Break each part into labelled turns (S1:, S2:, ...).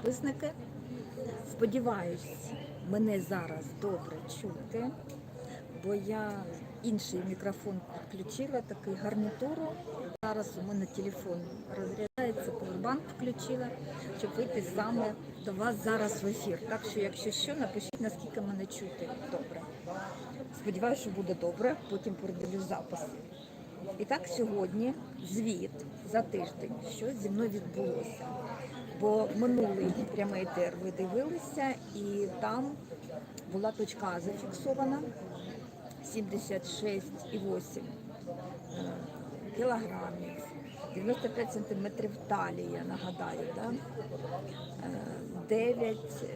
S1: підписники. Сподіваюсь, мене зараз добре чути, бо я інший мікрофон підключила, такий гарнітуру. Зараз у мене телефон розряджається, повербанк включила, щоб вийти саме до вас зараз в ефір. Так що, якщо що, напишіть, наскільки мене чути добре. Сподіваюся, що буде добре, потім передивлю запис. І так сьогодні звіт за тиждень, що зі мною відбулося. Бо минулий прямий етер ви дивилися, і там була точка зафіксована 76,8 е, кілограмів, 95 сантиметрів талії, я нагадаю, да? Е, 9, е,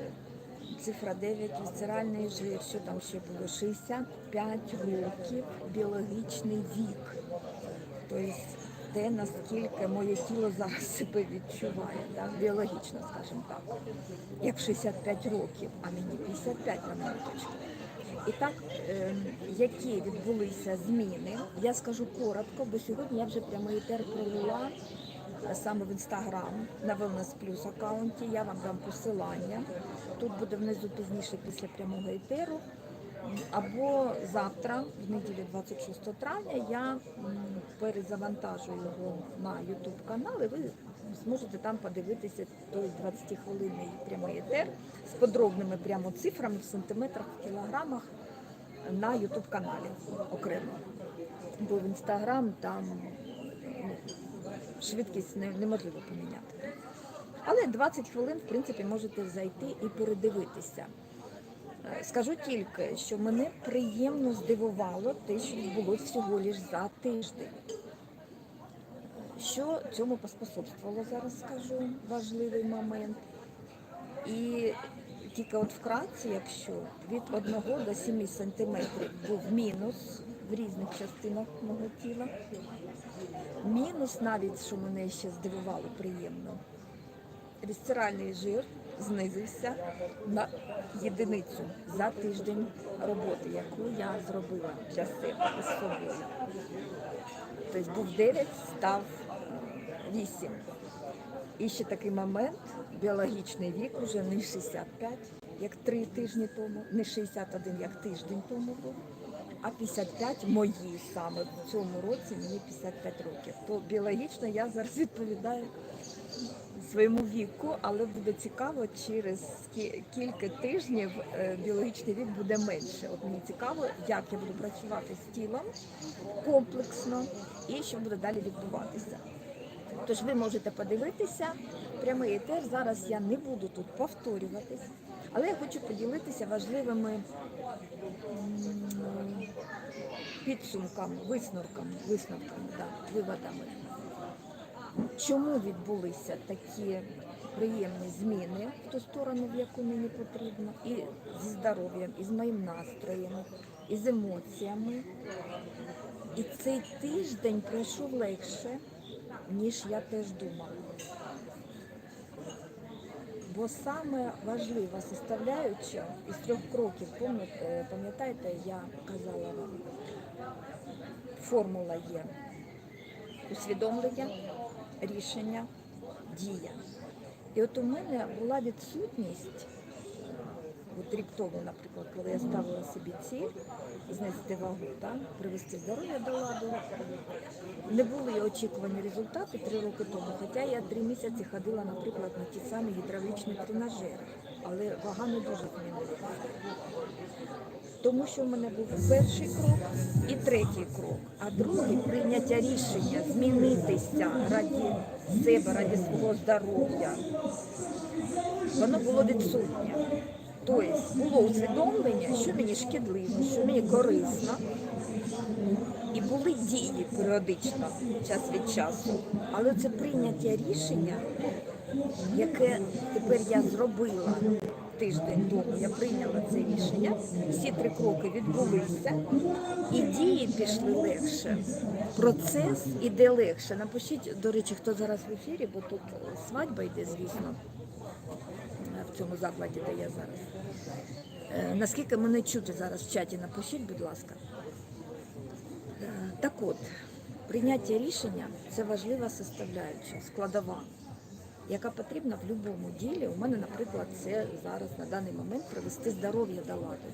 S1: цифра 9, вісцеральний жир, що там ще було, 65 років, біологічний вік. Тобто те, наскільки моє тіло зараз себе відчуває, да? біологічно, скажімо так, як 65 років, а мені 55 на минуточку. І так, е, які відбулися зміни, я скажу коротко, бо сьогодні я вже прямий етер провела е, саме в інстаграм на Wellness Plus аккаунті. Я вам дам посилання. Тут буде внизу пізніше після прямого етеру. Або завтра, в неділю 26 травня, я перезавантажу його на YouTube канал, і ви зможете там подивитися той 20-хвилинний прямий етер з подробними прямо цифрами в сантиметрах, в кілограмах на YouTube каналі окремо. Бо в інстаграм там ну, швидкість не- неможливо поміняти. Але 20 хвилин, в принципі, можете зайти і передивитися. Е, Скажу тільки, що мене приємно здивувало те, що відбулося всього лиш за тиждень. Що цьому поспособствувало, зараз скажу, важливий момент. І тільки от вкратце, якщо від 1 до 7 сантиметрів був мінус в різних частинах мого тіла, мінус навіть, що мене ще здивувало приємно, вісцеральний жир знизився на єдиницю за тиждень роботи, яку я зробила для себе із собою. Тобто був 9, став 8. І ще такий момент, біологічний вік уже не 65, як 3 тижні тому, не 61, як тиждень тому був, а 55 мої саме в цьому році мені 55 років. То біологічно я зараз відповідаю своєму віку, але буде цікаво, через кілька тижнів е, біологічний вік буде менше. От мені цікаво, як я буду працювати з тілом комплексно і що буде далі відбуватися. Тож ви можете подивитися прямий етер. Зараз я не буду тут повторюватись, але я хочу поділитися важливими підсумками, висновками, висновками, да, виводами. Чому відбулися такі приємні зміни в ту сторону, в яку мені потрібно, і зі здоров'ям, і з моїм настроєм, і з емоціями. І цей тиждень пройшов легше, ніж я теж думала. Бо саме важлива составляюча із трьох кроків, пам'ятаєте, пам'ятаєте, я казала вам, формула є усвідомлення, рішення, дія. І от у мене була відсутність, от рік тому, наприклад, коли я ставила собі ціль знести вагу, так, привести здоров'я до ладу, не були очікувані результати три роки тому, хоча я три місяці ходила, наприклад, на ті самі гідравлічні тренажери, але вага не дуже змінилася. Тому що в мене був перший крок і третій крок, а другий прийняття рішення змінитися раді себе, раді свого здоров'я. Воно було відсутнє. Тобто було усвідомлення, що мені шкідливо, що мені корисно. І були дії періодично, час від часу. Але це прийняття рішення, яке тепер я зробила тиждень тому, я прийняла це рішення, всі три кроки відбулися, і дії пішли легше. Процес іде легше. Напишіть, до речі, хто зараз в ефірі, бо тут свадьба йде, звісно, в цьому закладі, де я зараз. Е, Наскільки мене чути зараз в чаті, напишіть, будь ласка. Е, Так от, прийняття рішення це важлива составляюча, складова. Яка потрібна в будь-якому ділі. У мене, наприклад, це зараз на даний момент привести здоров'я до ладу.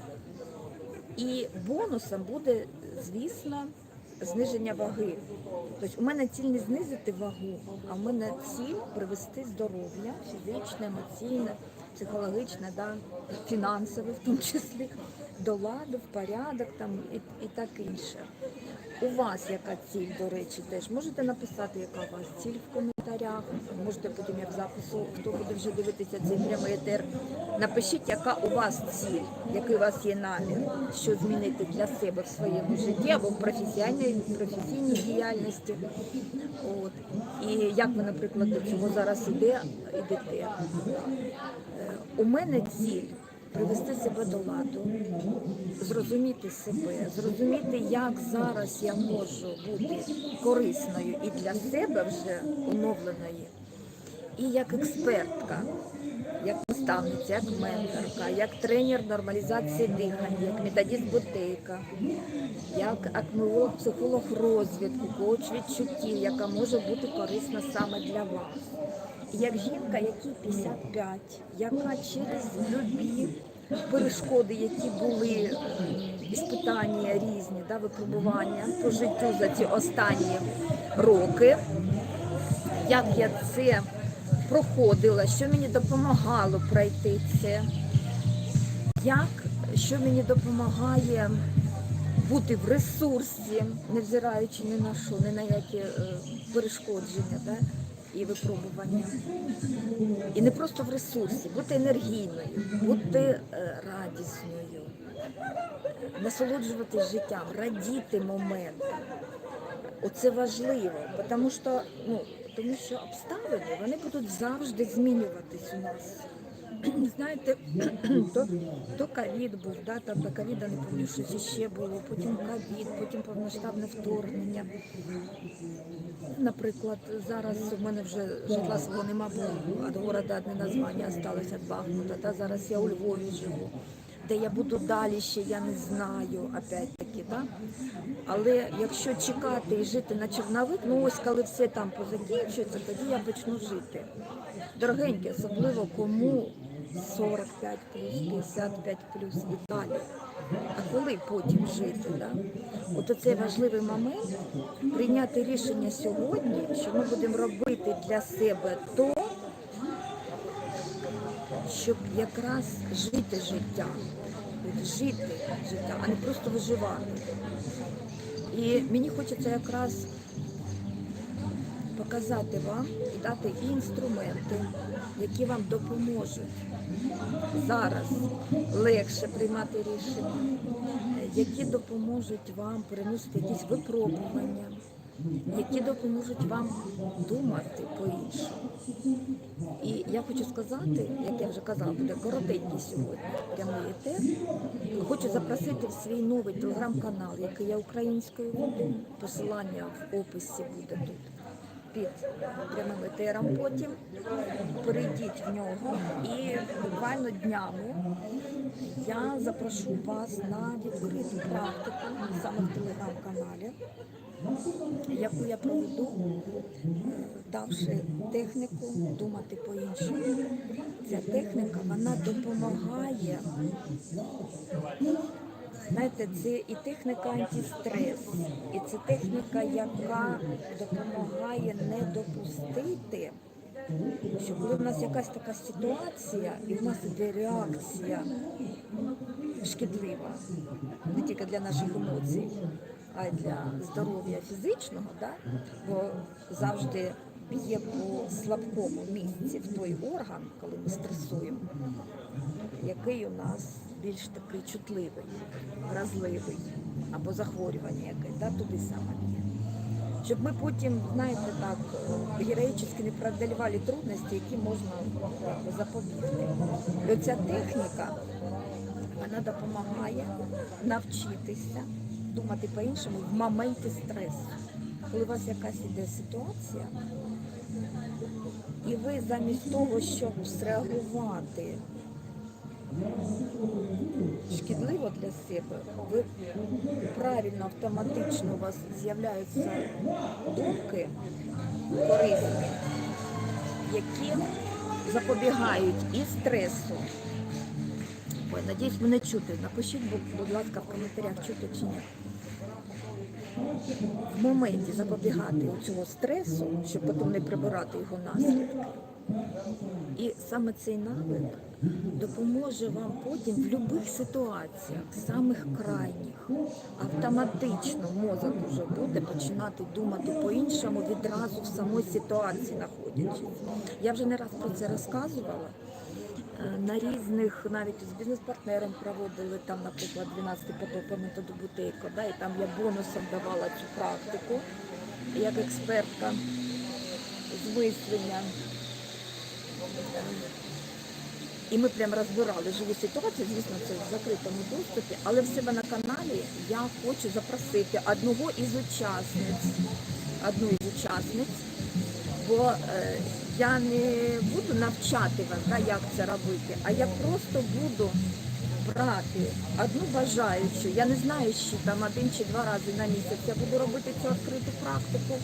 S1: І бонусом буде, звісно, зниження ваги. Тобто у мене ціль не знизити вагу, а в мене ціль привести здоров'я фізичне, емоційне, психологічне, да, фінансове в тому числі, до ладу, в порядок там, і, і так інше. У вас яка ціль, до речі, теж можете написати, яка у вас ціль в коментарях. Можете потім, як запису, хто буде вже дивитися цей прямий етер, напишіть, яка у вас ціль, який у вас є намір, що змінити для себе в своєму житті або в професійній, професійній діяльності. От. І як ви, наприклад, до цього зараз іде, ідете. Е, У мене ціль привести себе до ладу, зрозуміти себе, зрозуміти, як зараз я можу бути корисною і для себе вже оновленої, і як експертка, як наставниця, як менторка, як тренер нормалізації дихання, як методист Ботейка, як акмеолог, психолог розвитку, коуч відчуттів, яка може бути корисна саме для вас. Як жінка, якій 55, яка через любі перешкоди, які були іспитання різні, да, випробування по життю за ці останні роки, як я це проходила, що мені допомагало пройти це, як що мені допомагає бути в ресурсі, невзираючи ні на що, ні на які е, перешкодження да, і випробування. І не просто в ресурсі, бути енергійною, бути е, радісною, насолоджуватись життям, радіти моментом. Оце важливо, тому що, ну, тому що обставини вони будуть завжди змінюватись у нас. Знаєте, то, ковід був, да, там до ковіда не пам'ятаю, щось ще було, потім ковід, потім повноштабне вторгнення. Наприклад, зараз у мене вже житла свого нема, бо від города одне названня залишилося від Бахмута. Та зараз я у Львові живу. Де я буду далі ще, я не знаю, опять-таки, да? Але якщо чекати і жити на чорновик, ну ось коли все там позакінчується, тоді я почну жити. Дорогенькі, особливо кому 45 плюс, 55 плюс і далі. А коли потім жити? Да? От оцей важливий момент прийняти рішення сьогодні, що ми будемо робити для себе то, щоб якраз жити життя, жити життя, а не просто виживати. І мені хочеться якраз показати вам і дати інструменти, які вам допоможуть зараз легше приймати рішення, які допоможуть вам переносити якісь випробування, які допоможуть вам думати по-іншому. Я хочу сказати, як я вже казала, буде коротенький сьогодні прямий етер. Хочу запросити в свій новий телеграм-канал, який я українською веду. Посилання в описі буде тут під прямим етером потім. Перейдіть в нього і буквально днями я запрошу вас на відкриту практику саме в телеграм-каналі, яку я проведу, давши техніку думати по-іншому. Ця техніка вона допомагає. Знаєте, це і техніка антистрес, і це техніка, яка допомагає не допустити, що коли в нас якась така ситуація, і в нас іде реакція шкідлива, не тільки для наших емоцій, а для здоров'я фізичного, да? бо завжди б'є по слабкому місці в той орган, коли ми стресуємо, який у нас більш такий чутливий, вразливий, або захворювання якесь, да? туди саме б'є. Щоб ми потім, знаєте, так, е, героїчно не преодолевали трудності, які можна запобігти. І оця техніка, вона допомагає навчитися думати по-іншому в моменті стресу. Коли у вас якась іде ситуація, і ви замість того, щоб зреагувати шкідливо для себе, ви правильно автоматично у вас з'являються думки корисні. які запобігають і стресу. Ой, надіюсь, мене чути. Напишіть, будь- ласка, в коментарях, чути чи ні. В моменті запобігати цього стресу, щоб потім не прибирати його наслідки. І саме цей навик допоможе вам потім в будь-яких ситуаціях, самих крайніх, автоматично мозок вже буде починати думати по-іншому відразу в самій ситуації знаходячись. Я вже не раз про це розказувала. Е, На різних, навіть з бізнес-партнером проводили там, наприклад, 12 поток по методу Бутейко, да, і там я бонусом давала цю практику як експертка з мислення. І ми прям розбирали живу ситуацію, звісно, це в закритому доступі, але в себе на каналі я хочу запросити одного із учасниць, одну із учасниць, бо е, я не буду навчати вас, да, як це робити, а я просто буду брати одну бажаючу. Я не знаю, що там один чи два рази на місяць я буду робити цю відкриту практику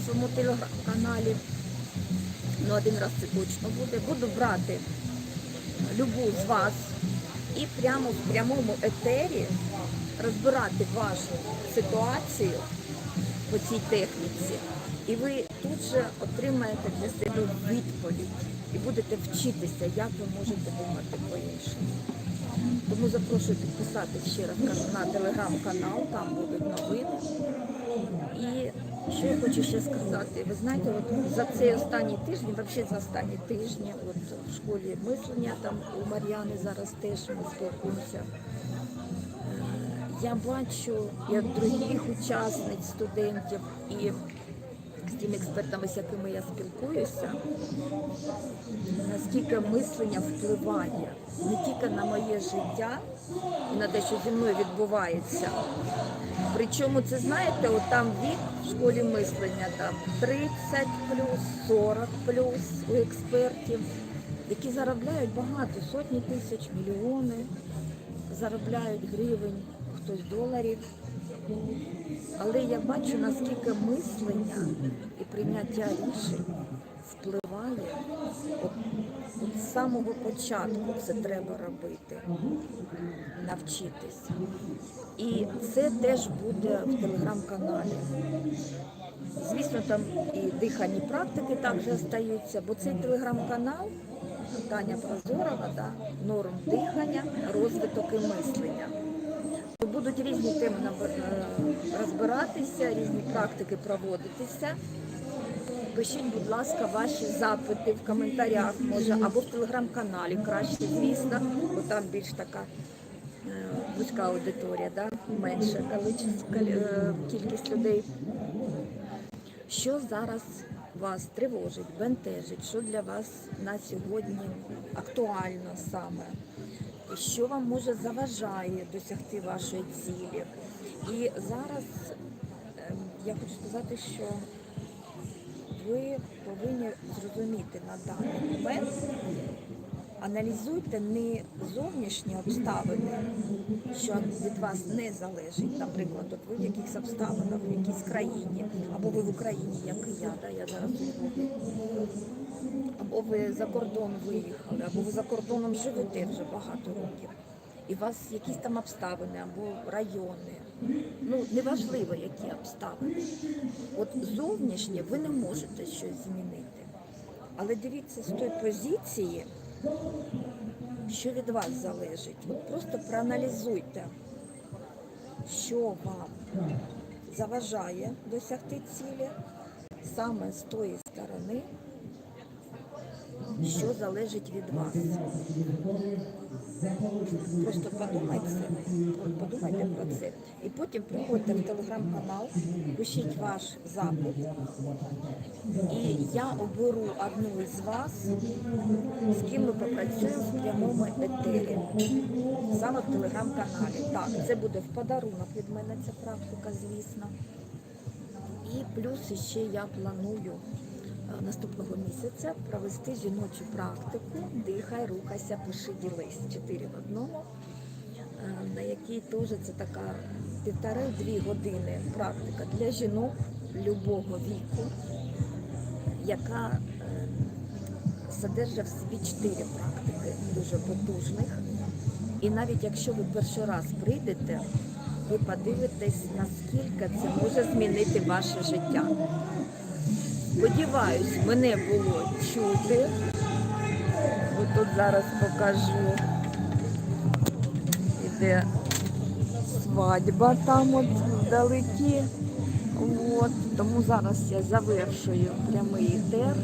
S1: в своєму телеграм-каналі. Ну, один раз це точно буде. Буду брати любу з вас і прямо в прямому етері розбирати вашу ситуацію по цій техніці. І ви тут же отримаєте для себе відповідь і будете вчитися, як ви можете думати по-іншому. Тому запрошую підписатись ще раз кажу на телеграм-канал, там будуть новини. І що я хочу ще сказати, ви знаєте, от за цей останній тиждень, взагалі за останні тижні, от в школі мислення там у Мар'яни зараз теж ми спілкуємося. Е, Я бачу, як других учасниць, студентів і з тими експертами, з якими я спілкуюся, наскільки мислення впливає не тільки на моє життя і на те, що зі мною відбувається. Причому це знаєте, от там вік в школі мислення там 30 плюс, 40 плюс у експертів, які заробляють багато, сотні тисяч, мільйони, заробляють гривень, хтось доларів. Але я бачу, наскільки мислення і прийняття рішень впливає от, от з самого початку це треба робити, навчитися. І це теж буде в телеграм-каналі. Звісно, там і дихальні практики також остаються, бо цей телеграм-канал Таня Прозорова, да, норм дихання, розвиток і мислення. Будуть різні теми е, розбиратися, різні практики проводитися. Пишіть, будь ласка, ваші запити в коментарях, може, або в телеграм-каналі краще, звісно, бо там більш така е, вузька аудиторія, да? менша е, кількість людей. Що зараз вас тривожить, бентежить, що для вас на сьогодні актуально саме? Що вам може заважає досягти вашої цілі? І зараз ем, я хочу сказати, що ви повинні зрозуміти на даний момент, аналізуйте не зовнішні обставини, що від вас не залежить. Наприклад, от ви в якихось обставинах, в якійсь країні, або ви в Україні, як і я, да, я зараз. Або ви за кордон виїхали, або ви за кордоном живете вже багато років. І у вас якісь там обставини або райони. Ну, неважливо, які обставини. От зовнішнє ви не можете щось змінити. Але дивіться з тої позиції, що від вас залежить. От просто проаналізуйте, що вам заважає досягти цілі саме з тої сторони, що залежить від вас. Просто подумайте, подумайте про це. І потім приходьте в телеграм-канал, пишіть ваш запит. І я оберу одну із вас, з ким ми попрацюємо в прямому етері. Саме в телеграм-каналі. Так, це буде в подарунок від мене ця практика, звісно. І плюс ще я планую наступного місяця провести жіночу практику Дихай, рухайся, пиши, ділись. Чотири в одному, е, на якій теж це така півтори-дві години практика для жінок любого віку, яка е, содержить в собі чотири практики дуже потужних. І навіть якщо ви перший раз прийдете, ви подивитесь, наскільки це може змінити ваше життя. Сподіваюсь, мене було чути. Тут зараз покажу, іде свадьба там от вдалекі. От, тому зараз я завершую прямий етер.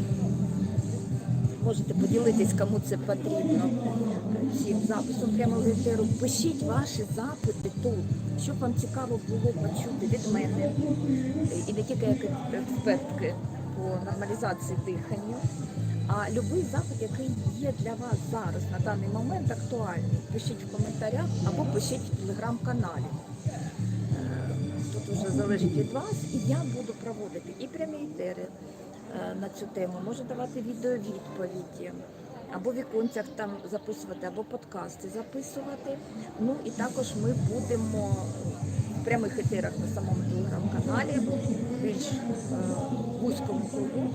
S1: Можете поділитись, кому це потрібно цим записом прямого етеру. Пишіть ваші запити тут, щоб вам цікаво було почути від мене і не тільки як експертки нормалізації дихання, а будь-який запит, який є для вас зараз на даний момент актуальний. Пишіть в коментарях або пишіть в телеграм-каналі. Е, Тут вже залежить від вас, і я буду проводити і прямі етери е, на цю тему, можу давати відеовідповіді, або в віконцях там записувати, або подкасти записувати. Ну і також ми будемо в прямих етерах на самому телеграм-каналі, більш е, вузькому кругу,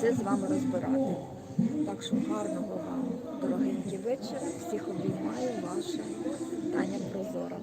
S1: це з вами розбирати. Так що гарного вам, дорогенький вечора. Всіх обіймаю, ваша Таня Прозора.